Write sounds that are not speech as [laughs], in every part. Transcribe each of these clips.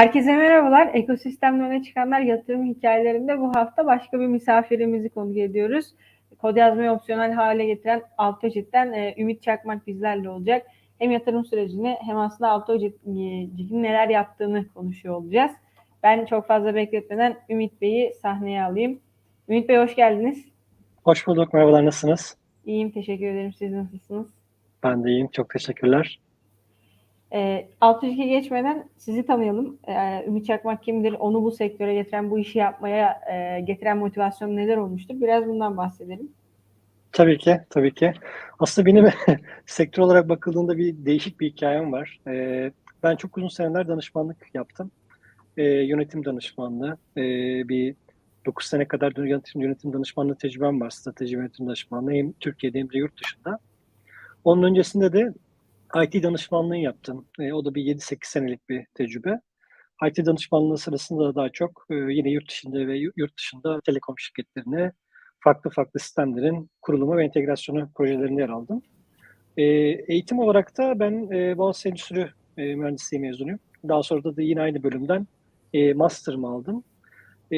Herkese merhabalar. Ekosistemde öne çıkanlar yatırım hikayelerinde bu hafta başka bir misafirimizi konuk ediyoruz. Kod yazmayı opsiyonel hale getiren AutoJet'ten e, Ümit Çakmak bizlerle olacak. Hem yatırım sürecini hem aslında AutoJet'in neler yaptığını konuşuyor olacağız. Ben çok fazla bekletmeden Ümit Bey'i sahneye alayım. Ümit Bey hoş geldiniz. Hoş bulduk. Merhabalar. Nasılsınız? İyiyim. Teşekkür ederim. Siz nasılsınız? Ben de iyiyim. Çok teşekkürler. E, Altıcı'ya geçmeden sizi tanıyalım. E, Ümit Çakmak kimdir? Onu bu sektöre getiren, bu işi yapmaya e, getiren motivasyon neler olmuştur? Biraz bundan bahsedelim. Tabii ki, tabii ki. Aslında benim [laughs] sektör olarak bakıldığında bir değişik bir hikayem var. E, ben çok uzun seneler danışmanlık yaptım. E, yönetim danışmanlığı. E, bir 9 sene kadar yönetim, yönetim danışmanlığı tecrübem var. Strateji yönetim danışmanlığı hem Türkiye'de hem de yurt dışında. Onun öncesinde de IT danışmanlığı yaptım. E, o da bir 7-8 senelik bir tecrübe. IT danışmanlığı sırasında da daha çok e, yine yurt dışında ve yurt dışında telekom şirketlerine farklı farklı sistemlerin kurulumu ve entegrasyonu projelerinde yer aldım. E, eğitim olarak da ben e, Boğaziçi Endüstri e, Mühendisliği mezunuyum. Daha sonra da, da yine aynı bölümden e, master'ımı aldım. E,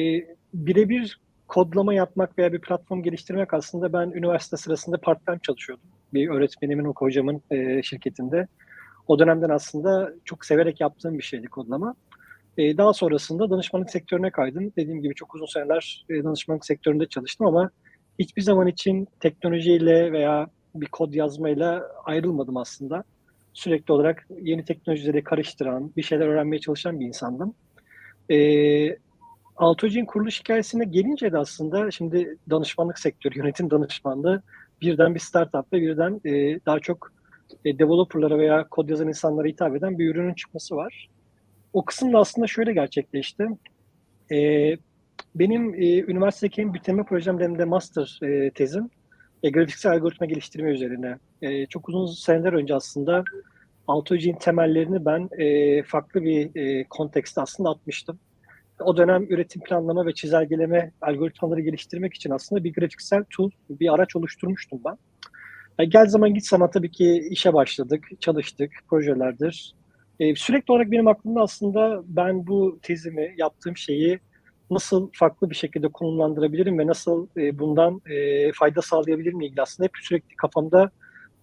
birebir kodlama yapmak veya bir platform geliştirmek aslında ben üniversite sırasında part-time çalışıyordum. Bir öğretmenimin, o hocamın e, şirketinde. O dönemden aslında çok severek yaptığım bir şeydi kodlama. E, daha sonrasında danışmanlık sektörüne kaydım. Dediğim gibi çok uzun seneler e, danışmanlık sektöründe çalıştım ama hiçbir zaman için teknolojiyle veya bir kod yazmayla ayrılmadım aslında. Sürekli olarak yeni teknolojileri karıştıran, bir şeyler öğrenmeye çalışan bir insandım. E, Altocin kuruluş hikayesine gelince de aslında şimdi danışmanlık sektörü, yönetim danışmanlığı birden bir startup ve birden e, daha çok e, developerlara veya kod yazan insanlara hitap eden bir ürünün çıkması var. O kısım da aslında şöyle gerçekleşti. E, benim e, üniversitedeki bitirme projem hem de master e, tezim e, grafiksel algoritma geliştirme üzerine. E, çok uzun seneler önce aslında AutoGen temellerini ben e, farklı bir e, kontekste aslında atmıştım o dönem üretim planlama ve çizelgeleme algoritmaları geliştirmek için aslında bir grafiksel tool, bir araç oluşturmuştum ben. Yani gel zaman git zaman tabii ki işe başladık, çalıştık, projelerdir. Ee, sürekli olarak benim aklımda aslında ben bu tezimi, yaptığım şeyi nasıl farklı bir şekilde konumlandırabilirim ve nasıl e, bundan e, fayda sağlayabilirim ilgili aslında hep sürekli kafamda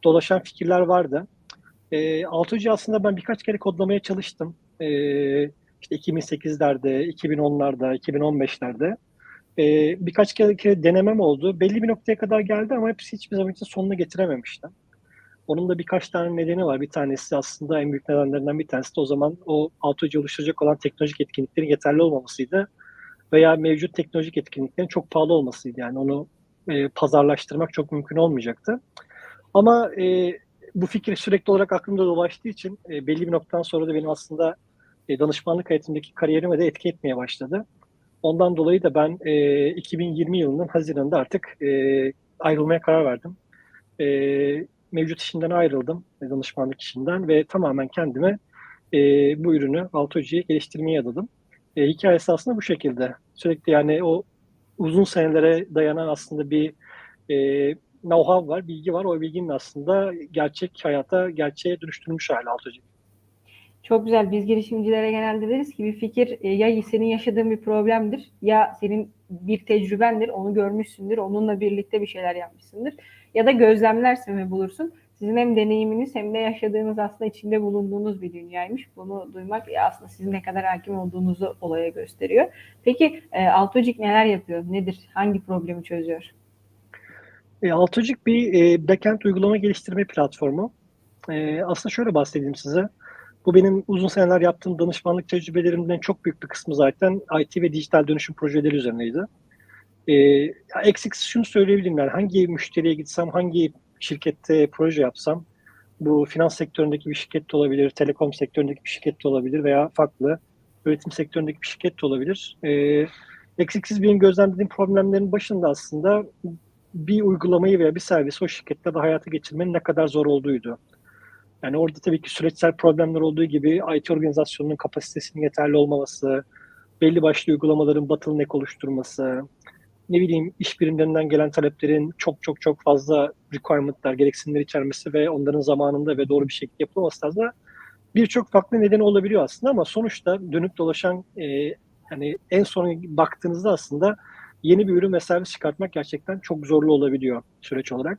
dolaşan fikirler vardı. E, Altıcı aslında ben birkaç kere kodlamaya çalıştım. E, işte 2008'lerde, 2010'larda, 2015'lerde e, birkaç kere, denemem oldu. Belli bir noktaya kadar geldi ama hepsi hiçbir zaman için sonuna getirememiştim. Onun da birkaç tane nedeni var. Bir tanesi aslında en büyük nedenlerinden bir tanesi de o zaman o AutoC oluşturacak olan teknolojik etkinliklerin yeterli olmamasıydı. Veya mevcut teknolojik etkinliklerin çok pahalı olmasıydı. Yani onu e, pazarlaştırmak çok mümkün olmayacaktı. Ama e, bu fikir sürekli olarak aklımda dolaştığı için e, belli bir noktadan sonra da benim aslında danışmanlık hayatındaki kariyerime de etki etmeye başladı. Ondan dolayı da ben e, 2020 yılının Haziran'da artık e, ayrılmaya karar verdim. E, mevcut işinden ayrıldım, e, danışmanlık işinden ve tamamen kendime e, bu ürünü Altoji'ye geliştirmeye adadım. E, hikayesi aslında bu şekilde. Sürekli yani o uzun senelere dayanan aslında bir e, know-how var, bilgi var. O bilginin aslında gerçek hayata, gerçeğe dönüştürülmüş hali Altoji. Çok güzel. Biz girişimcilere genelde deriz ki bir fikir e, ya senin yaşadığın bir problemdir ya senin bir tecrübendir, onu görmüşsündür, onunla birlikte bir şeyler yapmışsındır. Ya da gözlemlersin ve bulursun. Sizin hem deneyiminiz hem de yaşadığınız aslında içinde bulunduğunuz bir dünyaymış. Bunu duymak ya aslında sizin ne kadar hakim olduğunuzu olaya gösteriyor. Peki e, Altocik neler yapıyor? Nedir? Hangi problemi çözüyor? E, Altocik bir e, backend uygulama geliştirme platformu. E, aslında şöyle bahsedeyim size. Bu benim uzun seneler yaptığım danışmanlık tecrübelerimden çok büyük bir kısmı zaten IT ve dijital dönüşüm projeleri üzerineydi. Ee, eksiksiz şunu söyleyebilirim yani hangi müşteriye gitsem, hangi şirkette proje yapsam, bu finans sektöründeki bir şirket de olabilir, telekom sektöründeki bir şirket de olabilir veya farklı üretim sektöründeki bir şirket de olabilir. Ee, eksiksiz benim gözlemlediğim problemlerin başında aslında bir uygulamayı veya bir servis o şirkette de hayata geçirmenin ne kadar zor olduğuydu. Yani orada tabii ki süreçsel problemler olduğu gibi IT organizasyonunun kapasitesinin yeterli olmaması, belli başlı uygulamaların bottleneck oluşturması, ne bileyim iş birimlerinden gelen taleplerin çok çok çok fazla requirement'lar, gereksinimler içermesi ve onların zamanında ve doğru bir şekilde yapılması tarzda birçok farklı nedeni olabiliyor aslında ama sonuçta dönüp dolaşan e, hani en son baktığınızda aslında yeni bir ürün ve servis çıkartmak gerçekten çok zorlu olabiliyor süreç olarak.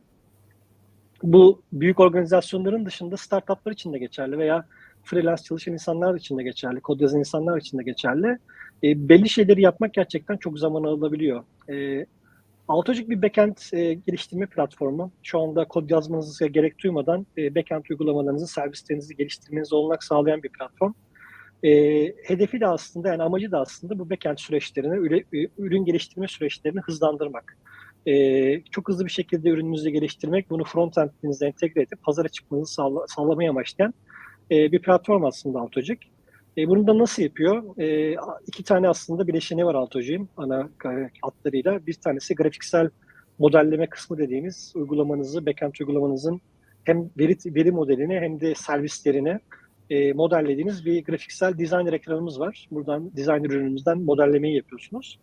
Bu büyük organizasyonların dışında startuplar için de geçerli veya freelance çalışan insanlar için de geçerli, kod yazan insanlar için de geçerli. E, belli şeyleri yapmak gerçekten çok zaman alabiliyor. E, Autocik bir backend e, geliştirme platformu. Şu anda kod yazmanıza gerek duymadan e, backend uygulamalarınızı, servislerinizi geliştirmenize olanak sağlayan bir platform. E, hedefi de aslında, yani amacı da aslında bu backend süreçlerini, üre, ürün geliştirme süreçlerini hızlandırmak. E, çok hızlı bir şekilde ürününüzü geliştirmek, bunu frontend'inizde entegre edip pazara çıkmanızı sağla, sağlamayı amaçlayan e, bir platform aslında Autocik. E, bunu da nasıl yapıyor? E, iki tane aslında bileşeni var Altocik'in ana hatlarıyla. Bir tanesi grafiksel modelleme kısmı dediğimiz uygulamanızı, backend uygulamanızın hem veri, veri modelini hem de servislerini e, modellediğiniz bir grafiksel designer ekranımız var. Buradan designer ürünümüzden modellemeyi yapıyorsunuz.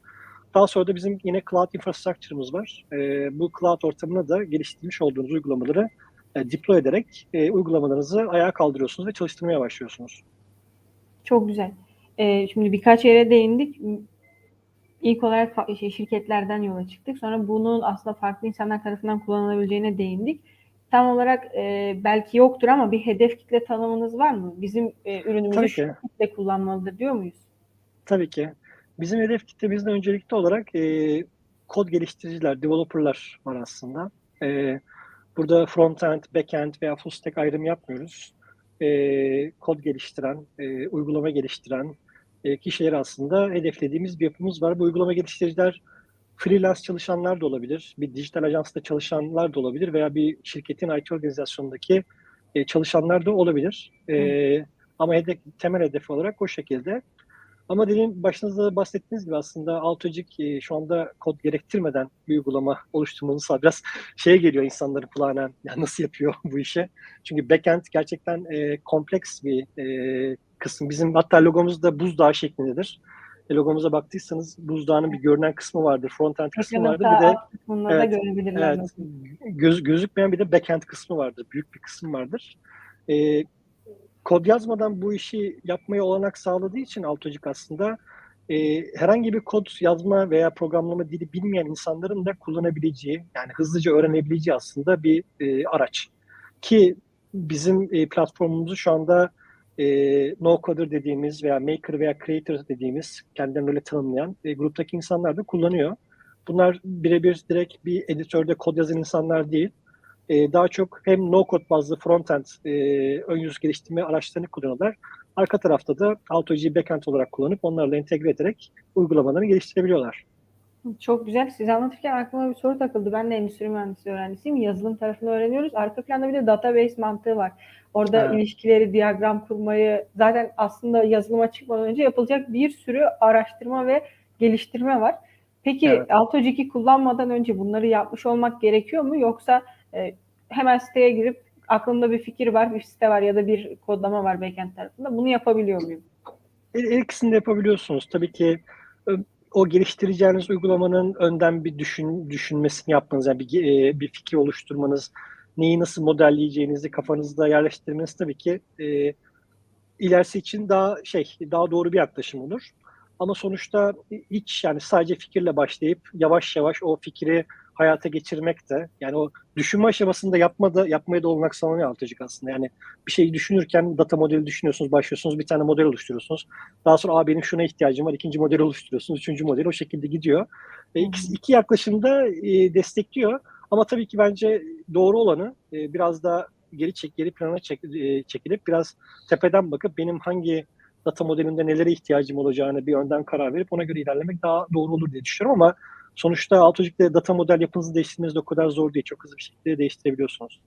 Daha sonra da bizim yine cloud infrastructure'ımız var. E, bu cloud ortamına da geliştirmiş olduğunuz uygulamaları e, deploy ederek e, uygulamalarınızı ayağa kaldırıyorsunuz ve çalıştırmaya başlıyorsunuz. Çok güzel. Ee, şimdi birkaç yere değindik. İlk olarak şey, şirketlerden yola çıktık. Sonra bunun aslında farklı insanlar tarafından kullanılabileceğine değindik. Tam olarak e, belki yoktur ama bir hedef kitle tanımınız var mı? Bizim e, ürünümüzü şu kitle kullanmalıdır diyor muyuz? Tabii ki. Bizim hedef kitlemizde öncelikli olarak e, kod geliştiriciler, developerlar var aslında. E, burada front-end, back-end veya full stack ayrım yapmıyoruz e, kod geliştiren, e, uygulama geliştiren e, kişileri aslında hedeflediğimiz bir yapımız var. Bu uygulama geliştiriciler freelance çalışanlar da olabilir, bir dijital ajansta çalışanlar da olabilir veya bir şirketin IT organizasyonundaki e, çalışanlar da olabilir. E, ama hedef, temel hedef olarak o şekilde. Ama dediğim başınızda bahsettiğiniz gibi aslında Autocik e, şu anda kod gerektirmeden bir uygulama oluşturmanız biraz şeye geliyor insanların kulağına [laughs] ya nasıl yapıyor bu işe. Çünkü backend gerçekten e, kompleks bir e, kısım. Bizim hatta logomuz da buzdağı şeklindedir. E, logomuza baktıysanız buzdağının bir görünen kısmı vardır, frontend kısmı vardır. Bir de evet. Evet, göz, gözükmeyen bir de backend kısmı vardır. Büyük bir kısım vardır. E, kod yazmadan bu işi yapmaya olanak sağladığı için Autocik aslında e, herhangi bir kod yazma veya programlama dili bilmeyen insanların da kullanabileceği, yani hızlıca öğrenebileceği aslında bir e, araç. Ki bizim e, platformumuzu şu anda e, no-coder dediğimiz veya maker veya creator dediğimiz kendilerini öyle tanımlayan e, gruptaki insanlar da kullanıyor. Bunlar birebir direkt bir editörde kod yazan insanlar değil e, daha çok hem no-code bazlı front-end e, ön yüz geliştirme araçlarını kullanıyorlar. Arka tarafta da AutoG backend olarak kullanıp onlarla entegre ederek uygulamalarını geliştirebiliyorlar. Çok güzel. Siz anlatırken aklıma bir soru takıldı. Ben de endüstri mühendisliği öğrencisiyim. Yazılım tarafını öğreniyoruz. Arka planda bir de database mantığı var. Orada evet. ilişkileri, diyagram kurmayı zaten aslında yazılıma çıkmadan önce yapılacak bir sürü araştırma ve geliştirme var. Peki evet. AutoGK'i kullanmadan önce bunları yapmış olmak gerekiyor mu? Yoksa e, hemen siteye girip aklımda bir fikir var, bir site var ya da bir kodlama var backend tarafında. Bunu yapabiliyor muyum? Her ikisini de yapabiliyorsunuz. Tabii ki o geliştireceğiniz uygulamanın önden bir düşün düşünmesini yapmanız, yani bir, e, bir fikir oluşturmanız, neyi nasıl modelleyeceğinizi kafanızda yerleştirmeniz tabii ki e, ilerisi için daha şey, daha doğru bir yaklaşım olur. Ama sonuçta hiç yani sadece fikirle başlayıp yavaş yavaş o fikri hayata geçirmek de yani o düşünme aşamasında yapmada yapmaya da olanak sağlanıyor Altıcık aslında. Yani bir şeyi düşünürken data modeli düşünüyorsunuz, başlıyorsunuz, bir tane model oluşturuyorsunuz. Daha sonra Aa, benim şuna ihtiyacım var, ikinci model oluşturuyorsunuz, üçüncü model o şekilde gidiyor. E, iki, iki yaklaşımda e, destekliyor. Ama tabii ki bence doğru olanı e, biraz da geri çek, geri plana çek, e, çekilip biraz tepeden bakıp benim hangi data modelinde nelere ihtiyacım olacağını bir önden karar verip ona göre ilerlemek daha doğru olur diye düşünüyorum ama sonuçta Autogic'te data model yapınızı değiştirmeniz de o kadar zor değil. Çok hızlı bir şekilde değiştirebiliyorsunuz.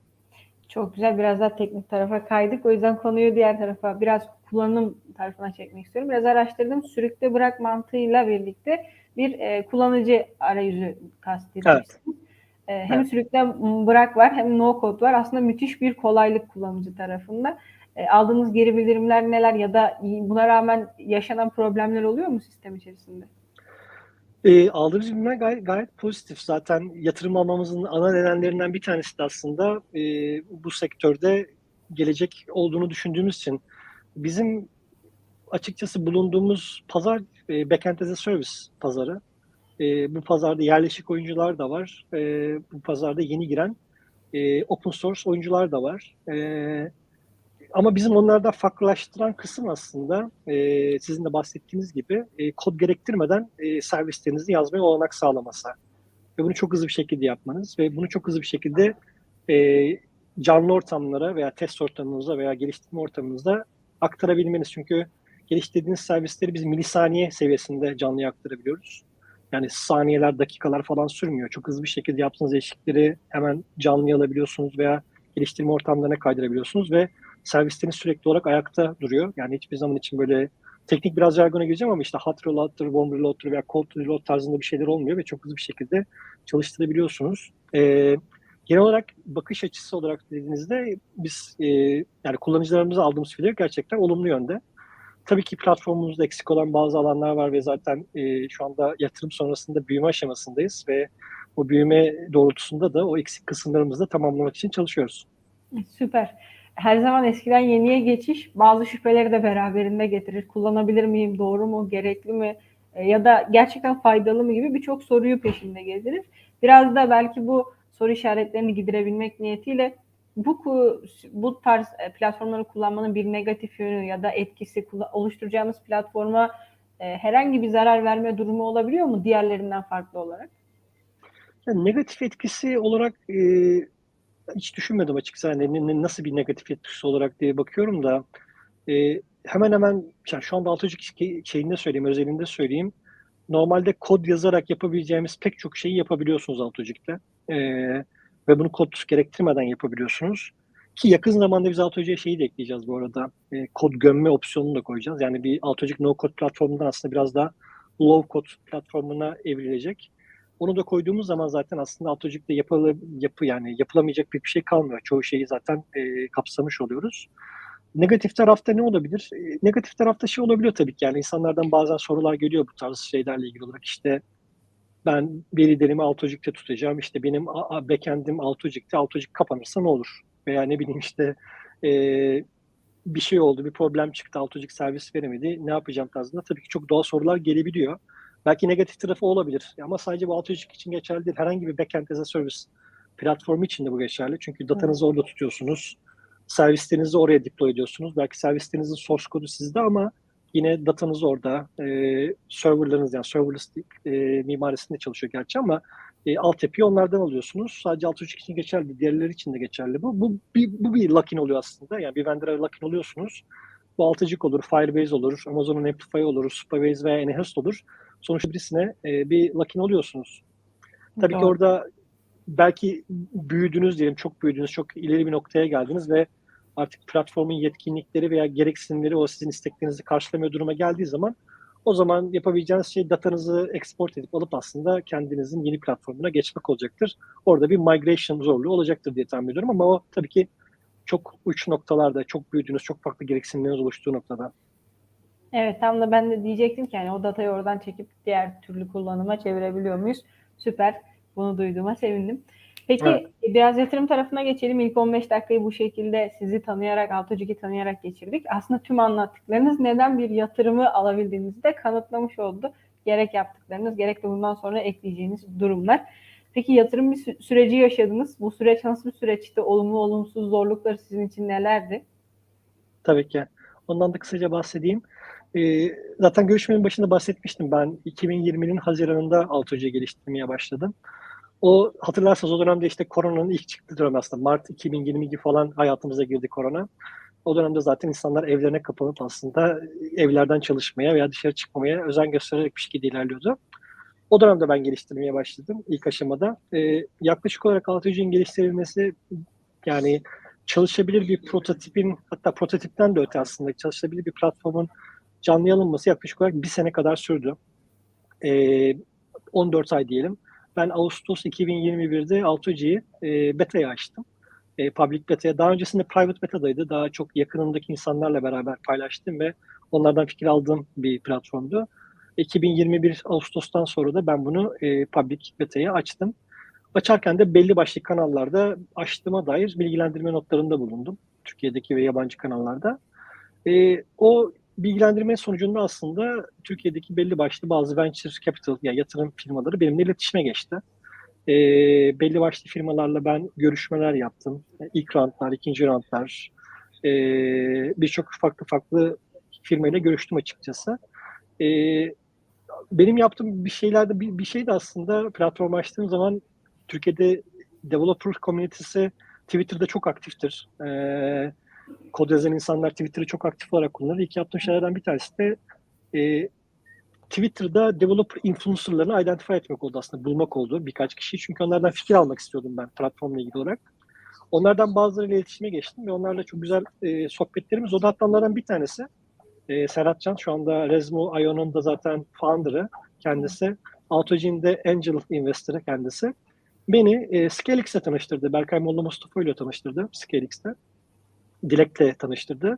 Çok güzel. Biraz daha teknik tarafa kaydık. O yüzden konuyu diğer tarafa biraz kullanım tarafına çekmek istiyorum. Biraz araştırdım. Sürükle bırak mantığıyla birlikte bir e, kullanıcı arayüzü kastediyorsunuz. Evet. E, hem evet. sürükle bırak var hem no code var. Aslında müthiş bir kolaylık kullanıcı tarafında. E, aldığınız geri bildirimler neler ya da buna rağmen yaşanan problemler oluyor mu sistem içerisinde? E, aldığımız bilgiler gayet, gayet pozitif. Zaten yatırım almamızın ana nedenlerinden bir tanesi de aslında e, bu sektörde gelecek olduğunu düşündüğümüz için bizim açıkçası bulunduğumuz pazar e, backend as a service pazarı. E, bu pazarda yerleşik oyuncular da var. E, bu pazarda yeni giren e, open source oyuncular da var. E, ama bizim onlarda farklılaştıran kısım aslında e, sizin de bahsettiğiniz gibi e, kod gerektirmeden e, servislerinizi yazmaya olanak sağlaması. Ve bunu çok hızlı bir şekilde yapmanız ve bunu çok hızlı bir şekilde e, canlı ortamlara veya test ortamınıza veya geliştirme ortamınızda aktarabilmeniz. Çünkü geliştirdiğiniz servisleri biz milisaniye seviyesinde canlıya aktarabiliyoruz. Yani saniyeler, dakikalar falan sürmüyor. Çok hızlı bir şekilde yaptığınız değişiklikleri hemen canlıya alabiliyorsunuz veya geliştirme ortamlarına kaydırabiliyorsunuz ve servisleriniz sürekli olarak ayakta duruyor. Yani hiçbir zaman için böyle teknik biraz jargona gireceğim ama işte hot reload'dır, warm reload'dur veya cold reload tarzında bir şeyler olmuyor ve çok hızlı bir şekilde çalıştırabiliyorsunuz. Ee, genel olarak bakış açısı olarak dediğinizde biz e, yani kullanıcılarımıza aldığımız feedback gerçekten olumlu yönde. Tabii ki platformumuzda eksik olan bazı alanlar var ve zaten e, şu anda yatırım sonrasında büyüme aşamasındayız ve o büyüme doğrultusunda da o eksik kısımlarımızı da tamamlamak için çalışıyoruz. Süper. Her zaman eskiden yeniye geçiş bazı şüpheleri de beraberinde getirir. Kullanabilir miyim, doğru mu, gerekli mi e, ya da gerçekten faydalı mı gibi birçok soruyu peşinde gezdirir. Biraz da belki bu soru işaretlerini giderebilmek niyetiyle bu bu tarz e, platformları kullanmanın bir negatif yönü ya da etkisi oluşturacağımız platforma e, herhangi bir zarar verme durumu olabiliyor mu diğerlerinden farklı olarak? Yani negatif etkisi olarak e, hiç düşünmedim açıkçası. Yani nasıl bir negatif etkisi olarak diye bakıyorum da e, hemen hemen yani şu anda Altıcık şeyinde söyleyeyim, özelinde söyleyeyim. Normalde kod yazarak yapabileceğimiz pek çok şeyi yapabiliyorsunuz Altıcık'ta. E, ve bunu kod gerektirmeden yapabiliyorsunuz. Ki yakın zamanda biz AutoC'ye şeyi de ekleyeceğiz bu arada. E, kod gömme opsiyonunu da koyacağız. Yani bir AutoC'lik no code platformundan aslında biraz daha low code platformuna evrilecek. Onu da koyduğumuz zaman zaten aslında AutoC'likte yapılı, yapı yani yapılamayacak bir şey kalmıyor. Çoğu şeyi zaten e, kapsamış oluyoruz. Negatif tarafta ne olabilir? E, negatif tarafta şey olabiliyor tabii ki. Yani insanlardan bazen sorular geliyor bu tarz şeylerle ilgili olarak. İşte ben verilerimi AutoCIC'te tutacağım. İşte benim backend'im AutoCIC'te. AutoCIC kapanırsa ne olur? Veya ne bileyim işte e, bir şey oldu, bir problem çıktı, AutoCIC servis veremedi. Ne yapacağım tarzında tabii ki çok doğal sorular gelebiliyor. Belki negatif tarafı olabilir. Ama sadece bu AutoCIC için geçerli değil. Herhangi bir backend as a service platformu için de bu geçerli. Çünkü datanızı orada tutuyorsunuz. Servislerinizi oraya deploy ediyorsunuz. Belki servislerinizin source kodu sizde ama Yine datanız orada. E, serverlarınız yani serverless e, mimarisinde çalışıyor gerçi ama e, altyapıyı onlardan alıyorsunuz. Sadece 6.3 için geçerli, diğerleri için de geçerli bu. Bu bir, bu bir lock-in oluyor aslında. Yani bir vendor'a lock-in oluyorsunuz. Bu 6.cık olur, Firebase olur, Amazon'un Amplify olur, Supabase veya Anyhost olur. Sonuçta birisine e, bir lock-in oluyorsunuz. Tabii Doğru. ki orada belki büyüdünüz diyelim, çok büyüdünüz, çok ileri bir noktaya geldiniz ve artık platformun yetkinlikleri veya gereksinimleri o sizin isteklerinizi karşılamıyor duruma geldiği zaman o zaman yapabileceğiniz şey datanızı export edip alıp aslında kendinizin yeni platformuna geçmek olacaktır. Orada bir migration zorluğu olacaktır diye tahmin ediyorum ama o tabii ki çok uç noktalarda, çok büyüdüğünüz, çok farklı gereksinimleriniz oluştuğu noktada. Evet tam da ben de diyecektim ki yani o datayı oradan çekip diğer türlü kullanıma çevirebiliyor muyuz? Süper. Bunu duyduğuma sevindim. Peki evet. biraz yatırım tarafına geçelim. İlk 15 dakikayı bu şekilde sizi tanıyarak, Altucik'i tanıyarak geçirdik. Aslında tüm anlattıklarınız neden bir yatırımı alabildiğinizi de kanıtlamış oldu. Gerek yaptıklarınız, gerek de bundan sonra ekleyeceğiniz durumlar. Peki yatırım bir süreci yaşadınız. Bu süreç nasıl bir süreçti? Olumlu, olumsuz zorlukları sizin için nelerdi? Tabii ki. Ondan da kısaca bahsedeyim. Ee, zaten görüşmenin başında bahsetmiştim. Ben 2020'nin Haziran'ında Altucik'i geliştirmeye başladım. O hatırlarsanız o dönemde işte koronanın ilk çıktığı dönem aslında. Mart 2022 falan hayatımıza girdi korona. O dönemde zaten insanlar evlerine kapanıp aslında evlerden çalışmaya veya dışarı çıkmamaya özen göstererek bir şekilde ilerliyordu. O dönemde ben geliştirmeye başladım ilk aşamada. Ee, yaklaşık olarak Altıcı'nın geliştirilmesi yani çalışabilir bir prototipin hatta prototipten de öte aslında çalışabilir bir platformun canlıya alınması yaklaşık olarak bir sene kadar sürdü. Ee, 14 ay diyelim. Ben Ağustos 2021'de Altoji'yi e, beta'ya açtım. E, public beta'ya. Daha öncesinde private beta'daydı. Daha çok yakınımdaki insanlarla beraber paylaştım ve onlardan fikir aldığım bir platformdu. 2021 Ağustos'tan sonra da ben bunu e, public beta'ya açtım. Açarken de belli başlı kanallarda açtığıma dair bilgilendirme notlarında bulundum. Türkiye'deki ve yabancı kanallarda. E, o bilgilendirme sonucunda aslında Türkiye'deki belli başlı bazı venture capital yani yatırım firmaları benimle iletişime geçti. E, belli başlı firmalarla ben görüşmeler yaptım. İlk roundlar, ikinci roundlar, e, birçok farklı farklı firmayla görüştüm açıkçası. E, benim yaptığım bir şeylerde bir, bir şey de aslında platform açtığım zaman Türkiye'de developer community'si Twitter'da çok aktiftir. E, kod yazan insanlar Twitter'ı çok aktif olarak kullanır. İlk yaptığım şeylerden bir tanesi de e, Twitter'da developer influencerlarını identify etmek oldu aslında, bulmak oldu birkaç kişi. Çünkü onlardan fikir almak istiyordum ben platformla ilgili olarak. Onlardan bazılarıyla iletişime geçtim ve onlarla çok güzel e, sohbetlerimiz oldu. Hatta onlardan bir tanesi e, Serhat Can şu anda Resmo IO'nun da zaten founder'ı kendisi. Autogene'de Angel Investor'ı kendisi. Beni e, Scalex'e tanıştırdı. Berkay Molla Mustafa ile tanıştırdı Scalex'te. Dilek'le tanıştırdı.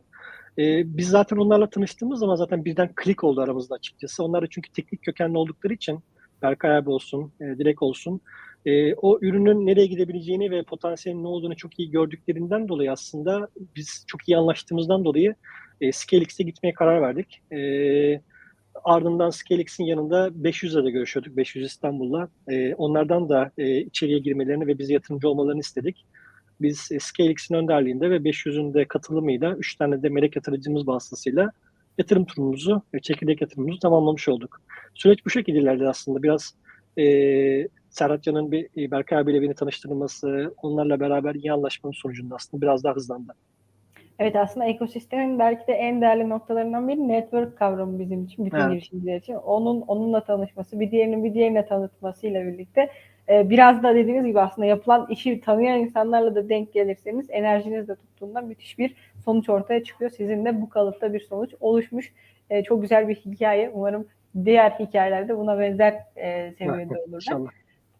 E, biz zaten onlarla tanıştığımız zaman zaten birden klik oldu aramızda açıkçası. Onlar da çünkü teknik kökenli oldukları için Berkay abi olsun, e, Dilek olsun e, o ürünün nereye gidebileceğini ve potansiyelin ne olduğunu çok iyi gördüklerinden dolayı aslında biz çok iyi anlaştığımızdan dolayı e, Scalex'e gitmeye karar verdik. E, ardından Scalex'in yanında 500'le de görüşüyorduk. 500 İstanbul'la. E, onlardan da e, içeriye girmelerini ve bize yatırımcı olmalarını istedik. Biz Scalex'in önderliğinde ve 500'ün de katılımıyla 3 tane de melek yatırıcımız vasıtasıyla yatırım turumuzu, e, çekirdek yatırımımızı tamamlamış olduk. Süreç bu şekilde ilerledi aslında. Biraz e, Serhat Can'ın bir e, Berkay abiyle beni tanıştırması, onlarla beraber iyi anlaşmanın sonucunda aslında biraz daha hızlandı. Evet aslında ekosistemin belki de en değerli noktalarından biri network kavramı bizim için, bütün Evet. girişimciler için. Onun onunla tanışması, bir diğerinin bir diğerine tanıtmasıyla birlikte e, biraz da dediğiniz gibi aslında yapılan işi tanıyan insanlarla da denk gelirseniz enerjiniz de tuttuğunda müthiş bir sonuç ortaya çıkıyor. Sizin de bu kalıpta bir sonuç oluşmuş. E, çok güzel bir hikaye. Umarım diğer hikayelerde buna benzer e, seviyede olurlar. İnşallah.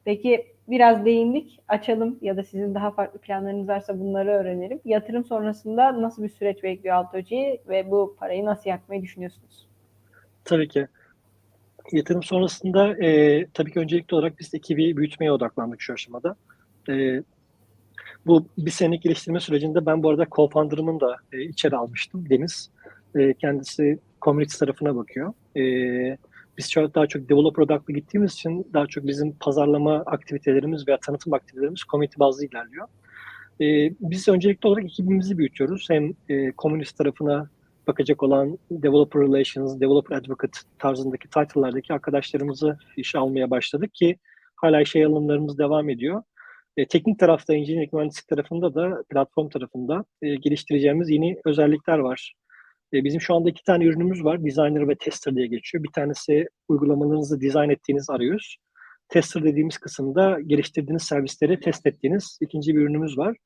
Peki biraz değindik. Açalım ya da sizin daha farklı planlarınız varsa bunları öğrenelim. Yatırım sonrasında nasıl bir süreç bekliyor Altoci ve bu parayı nasıl yakmayı düşünüyorsunuz? Tabii ki. Yatırım sonrasında e, tabii ki öncelikli olarak biz ekibi büyütmeye odaklandık şu aşamada. E, bu bir senelik geliştirme sürecinde ben bu arada co-founder'ımın da e, içeri almıştım Deniz. E, kendisi community tarafına bakıyor. E, biz an daha çok developer odaklı gittiğimiz için daha çok bizim pazarlama aktivitelerimiz veya tanıtım aktivitelerimiz community bazlı ilerliyor. E, biz öncelikli olarak ekibimizi büyütüyoruz. Hem e, community tarafına bakacak olan developer relations, developer advocate tarzındaki title'lardaki arkadaşlarımızı işe almaya başladık ki hala işe alımlarımız devam ediyor. E, teknik tarafta, engineering mühendislik tarafında da platform tarafında e, geliştireceğimiz yeni özellikler var. E, bizim şu anda iki tane ürünümüz var. Designer ve Tester diye geçiyor. Bir tanesi uygulamalarınızı dizayn ettiğiniz arayüz. Tester dediğimiz kısımda geliştirdiğiniz servisleri test ettiğiniz ikinci bir ürünümüz var.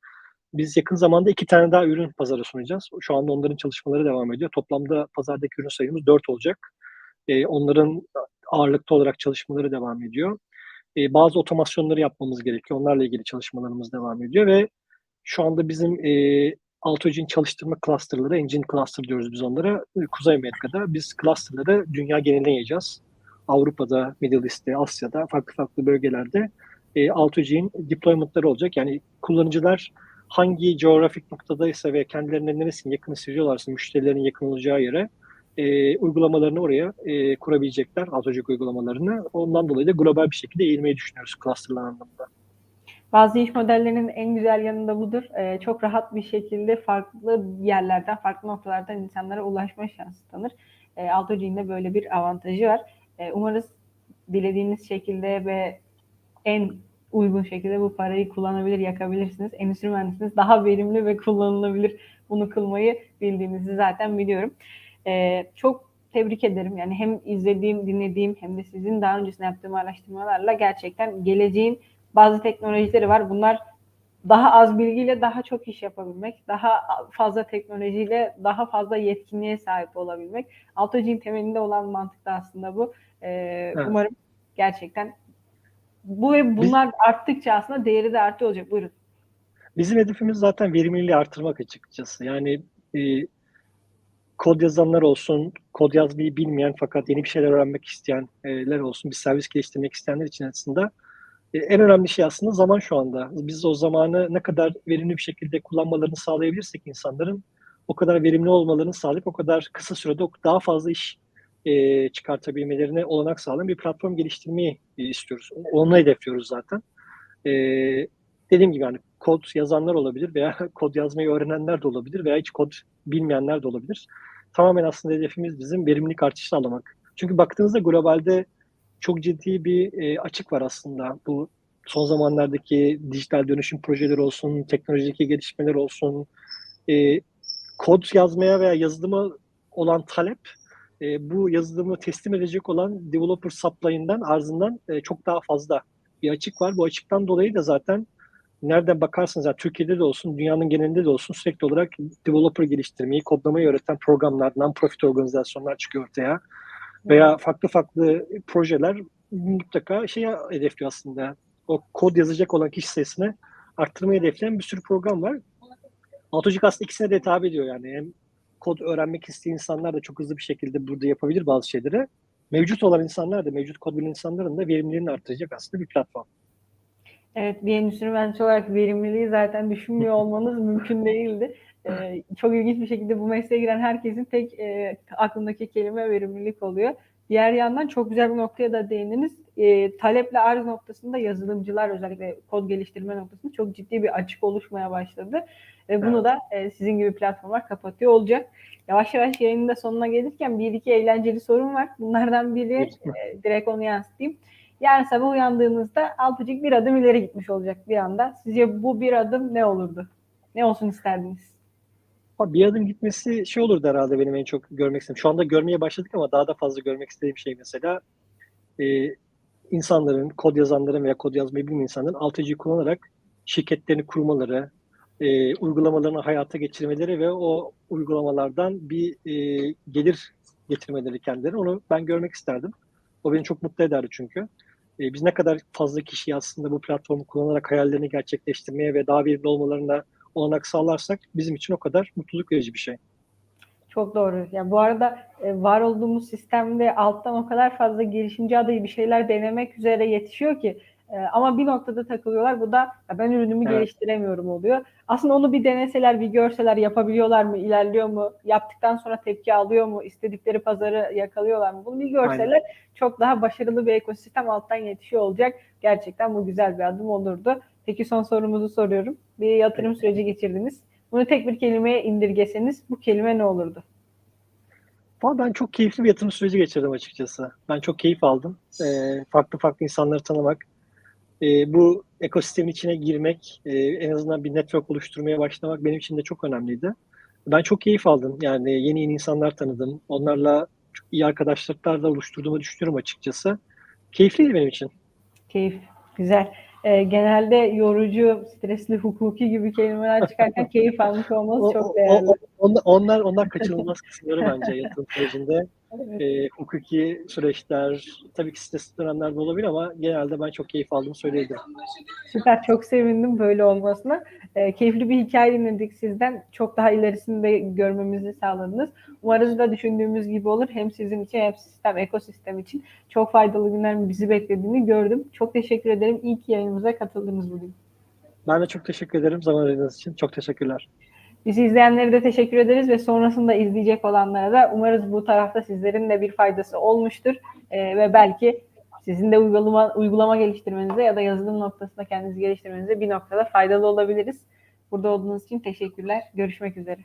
Biz yakın zamanda iki tane daha ürün pazara sunacağız. Şu anda onların çalışmaları devam ediyor. Toplamda pazardaki ürün sayımız 4 olacak. E, onların ağırlıklı olarak çalışmaları devam ediyor. E, bazı otomasyonları yapmamız gerekiyor. Onlarla ilgili çalışmalarımız devam ediyor ve şu anda bizim e, AutoGen çalıştırma clusterları, engine cluster diyoruz biz onlara. e, Kuzey Amerika'da biz clusterları dünya geneline yayacağız. Avrupa'da, Middle East'te, Asya'da, farklı farklı bölgelerde e, AutoGen deployment'ları olacak. Yani kullanıcılar hangi coğrafik noktadaysa ve kendilerine neresini yakın hissediyorlarsa müşterilerin yakın olacağı yere e, uygulamalarını oraya e, kurabilecekler, AutoGen uygulamalarını. Ondan dolayı da global bir şekilde eğilmeyi düşünüyoruz clusterlar anlamında. Bazı iş modellerinin en güzel yanı da budur. Ee, çok rahat bir şekilde farklı yerlerden, farklı noktalardan insanlara ulaşma şansı tanır. E, Altogene'de böyle bir avantajı var. E, umarız dilediğiniz şekilde ve en uygun şekilde bu parayı kullanabilir, yakabilirsiniz. Endüstri mühendisiniz daha verimli ve kullanılabilir bunu kılmayı bildiğinizi zaten biliyorum. E, çok tebrik ederim. Yani hem izlediğim, dinlediğim hem de sizin daha öncesinde yaptığım araştırmalarla gerçekten geleceğin bazı teknolojileri var. Bunlar daha az bilgiyle daha çok iş yapabilmek, daha fazla teknolojiyle daha fazla yetkinliğe sahip olabilmek. Autogene temelinde olan mantık da aslında bu. Ee, Evet. Umarım gerçekten bu ve bunlar arttıkça aslında değeri de artıyor olacak. Buyurun. Bizim hedefimiz zaten verimliliği artırmak açıkçası. Yani e, kod yazanlar olsun, kod yazmayı bilmeyen fakat yeni bir şeyler öğrenmek isteyenler olsun, bir servis geliştirmek isteyenler için aslında e, en önemli şey aslında zaman şu anda. Biz o zamanı ne kadar verimli bir şekilde kullanmalarını sağlayabilirsek insanların o kadar verimli olmalarını sağlayıp o kadar kısa sürede daha fazla iş e, çıkartabilmelerine olanak sağlayan bir platform geliştirmeyi e, istiyoruz. Onu hedefliyoruz zaten. E, dediğim gibi yani kod yazanlar olabilir veya [laughs] kod yazmayı öğrenenler de olabilir veya hiç kod bilmeyenler de olabilir. Tamamen aslında hedefimiz bizim verimlilik artışı sağlamak. Çünkü baktığınızda globalde çok ciddi bir e, açık var aslında. Bu son zamanlardaki dijital dönüşüm projeleri olsun, teknolojideki gelişmeler olsun, e, kod yazmaya veya yazılıma olan talep e, bu yazılımı teslim edecek olan developer supply'ından arzından e, çok daha fazla bir açık var. Bu açıktan dolayı da zaten nereden bakarsanız yani Türkiye'de de olsun, dünyanın genelinde de olsun sürekli olarak developer geliştirmeyi, kodlamayı öğreten programlar, non-profit organizasyonlar çıkıyor ortaya. Veya farklı farklı projeler mutlaka şeye hedefliyor aslında. O kod yazacak olan kişi sayısını arttırmayı hedefleyen bir sürü program var. Autocik aslında ikisine de hitap ediyor yani. Hem kod öğrenmek isteyen insanlar da çok hızlı bir şekilde burada yapabilir bazı şeyleri. Mevcut olan insanlar da, mevcut kod bilen insanların da verimliliğini artıracak aslında bir platform. Evet, bir endüstri mühendisi olarak verimliliği zaten düşünmüyor [laughs] olmanız mümkün değildi. Ee, çok ilginç bir şekilde bu mesleğe giren herkesin tek e, aklındaki kelime verimlilik oluyor. Diğer yandan çok güzel bir noktaya da değindiniz. E, taleple arz noktasında yazılımcılar özellikle kod geliştirme noktasında çok ciddi bir açık oluşmaya başladı. Ve bunu Evet. da e, sizin gibi platformlar kapatıyor olacak. Yavaş yavaş yayının da sonuna gelirken bir iki eğlenceli sorum var. Bunlardan biri e, direkt onu yansıtayım. Yarın sabah uyandığınızda Alpıcık bir adım ileri gitmiş olacak bir anda. Sizce bu bir adım ne olurdu? Ne olsun isterdiniz? Bir adım gitmesi şey olurdu herhalde benim en çok görmek istediğim. Şu anda görmeye başladık ama daha da fazla görmek istediğim şey mesela e, insanların, kod yazanların veya kod yazmayı bilmeyen insanların altıcıyı kullanarak şirketlerini kurmaları, e, uygulamalarını hayata geçirmeleri ve o uygulamalardan bir e, gelir getirmeleri kendileri. Onu ben görmek isterdim. O beni çok mutlu ederdi çünkü. E, biz ne kadar fazla kişiyi aslında bu platformu kullanarak hayallerini gerçekleştirmeye ve daha verimli olmalarına olanak sağlarsak bizim için o kadar mutluluk verici bir şey. Çok doğru. Ya bu arada e, var olduğumuz sistemde alttan o kadar fazla girişimci adayı bir şeyler denemek üzere yetişiyor ki e, ama bir noktada takılıyorlar. Bu da ben ürünümü Evet. geliştiremiyorum oluyor. Aslında onu bir deneseler, bir görseler yapabiliyorlar mı, ilerliyor mu, yaptıktan sonra tepki alıyor mu, istedikleri pazarı yakalıyorlar mı? Bunu bir görseler çok daha başarılı bir ekosistem alttan yetişiyor olacak. Gerçekten bu güzel bir adım olurdu. Peki son sorumuzu soruyorum. Bir yatırım süreci geçirdiniz. Bunu tek bir kelimeye indirgeseniz bu kelime ne olurdu? Ben çok keyifli bir yatırım süreci geçirdim açıkçası. Ben çok keyif aldım. Ee, farklı farklı insanları tanımak, e, bu ekosistemin içine girmek, e, en azından bir network oluşturmaya başlamak benim için de çok önemliydi. Ben çok keyif aldım. Yani yeni yeni insanlar tanıdım. Onlarla çok iyi arkadaşlıklar da oluşturduğumu düşünüyorum açıkçası. Keyifliydi benim için. Keyif. Güzel. Ee, genelde yorucu, stresli, hukuki gibi kelimeler çıkarken [laughs] keyif almış olmanız O- çok o- değerli. o- onlar, onlar, onlar kaçınılmaz kısımları bence yatırım [laughs] sürecinde. Evet. E, hukuki süreçler, tabii ki stresli dönemler de olabilir ama genelde ben çok keyif aldığımı söyleyebilirim. Süper. Çok sevindim böyle olmasına. Ee, keyifli bir hikaye dinledik sizden. Çok daha ilerisini de görmemizi sağladınız. Umarız da düşündüğümüz gibi olur. Hem sizin için hem sistem, ekosistem için çok faydalı günler bizi beklediğini gördüm. Çok teşekkür ederim. İyi ki yayınımıza katıldınız bugün. Ben de çok teşekkür ederim zaman ayırdığınız için. Çok teşekkürler. Bizi izleyenlere de teşekkür ederiz ve sonrasında izleyecek olanlara da umarız bu tarafta sizlerin de bir faydası olmuştur. Ee, ve belki sizin de uygulama, uygulama geliştirmenize ya da yazılım noktasında kendinizi geliştirmenize bir noktada faydalı olabiliriz. Burada olduğunuz için teşekkürler. Görüşmek üzere.